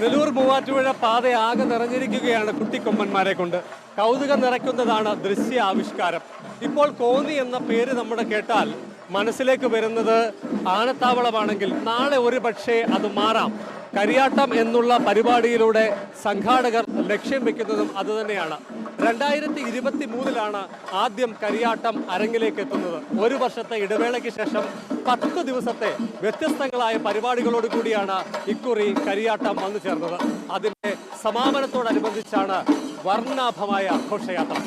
മൂവാറ്റുപുഴ പാത ആകെ നിറഞ്ഞിരിക്കുകയാണ് കുട്ടിക്കൊമ്പന്മാരെ കൊണ്ട്. കൗതുകം നിറയ്ക്കുന്നതാണ് ദൃശ്യ ആവിഷ്കാരം ഇപ്പോൾ കോന്നി എന്ന പേര് നമ്മുടെ കേട്ടാൽ മനസ്സിലേക്ക് വരുന്നത് ആനത്താവളമാണെങ്കിൽ നാളെ ഒരു പക്ഷേ അത് മാറാം. കരിയാട്ടം എന്നുള്ള പരിപാടിയിലൂടെ സംഘാടകർ ലക്ഷ്യം വെക്കുന്നതും അതുതന്നെയാണ് രണ്ടായിരത്തി ഇരുപത്തി മൂന്നിലാണ് ആദ്യം കരിയാട്ടം അരങ്ങിലേക്ക് എത്തുന്നത്. ഒരു വർഷത്തെ ഇടവേളയ്ക്ക് ശേഷം പത്ത് ദിവസത്തെ വ്യത്യസ്തങ്ങളായ പരിപാടികളോട് കൂടിയാണ് ഇക്കുറി കരിയാട്ടം വന്നു ചേർന്നത്. അതിന്റെ സമാപനത്തോടനുബന്ധിച്ചാണ് വർണാഭമായ ഘോഷയാത്ര.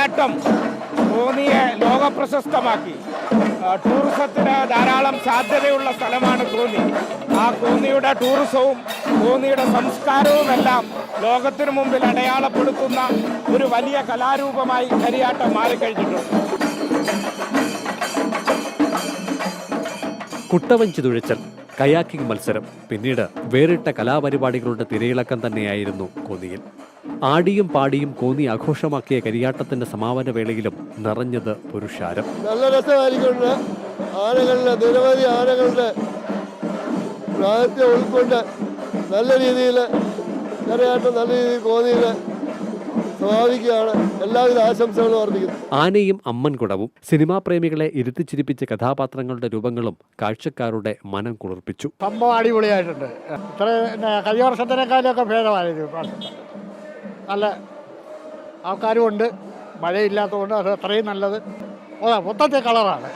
കരിയാട്ടം കോന്നിയെ ലോകപ്രശസ്തമാക്കി. ടൂറിസത്തിന് ധാരാളം സാധ്യതയുള്ള സ്ഥലമാണ് കോന്നി ആ കോന്നിയുടെ ടൂറിസവും കോന്നിയുടെ സംസ്കാരവുമെല്ലാം ലോകത്തിനു മുമ്പിൽ അടയാളപ്പെടുത്തുന്ന ഒരു വലിയ കലാരൂപമായി കരിയാട്ടം മാറിക്കഴിഞ്ഞിട്ടുണ്ട്. കുട്ടവഞ്ചി തുഴച്ചൽ കയാക്കിംഗ് മത്സരം പിന്നീട് വേറിട്ട കലാപരിപാടികളുടെ തിരയിളക്കം തന്നെയായിരുന്നു കോന്നിയിൽ. ആടിയും പാടിയും കോന്നി ആഘോഷമാക്കിയ കരിയാട്ടത്തിന്റെ സമാപന വേളയിലും നിറഞ്ഞത് പുരുഷാരം. നല്ല രസമായിരിക്കുന്നുണ്ട്. ആനകളുടെ നിരവധി ആനകളുടെ പ്രായത്തെ ഉൾക്കൊണ്ട് നല്ല രീതിയിൽ കരയാട്ടം നല്ല രീതിയിൽ കോന്നിയിൽ ആനയും എല്ലാവിധ ആശംസകളും അർപ്പിക്കുന്നു. ആനയും അമ്മൻകുടവും സിനിമാ പ്രേമികളെ ഇരുത്തിച്ചിരിപ്പിച്ച കഥാപാത്രങ്ങളുടെ രൂപങ്ങളും കാഴ്ചക്കാരുടെ മനം കുളിർപ്പിച്ചു. സംഭവം അടിപൊളിയായിട്ടുണ്ട്. ഇത്ര കഴിഞ്ഞ വർഷത്തിനേക്കാളൊക്കെ ഭേദമായിരുന്നു നല്ല ആൾക്കാരും ഉണ്ട്. മഴയില്ലാത്തതുകൊണ്ട് അത് അത്രയും നല്ലത്. മൊത്തത്തെ കളറാണ്.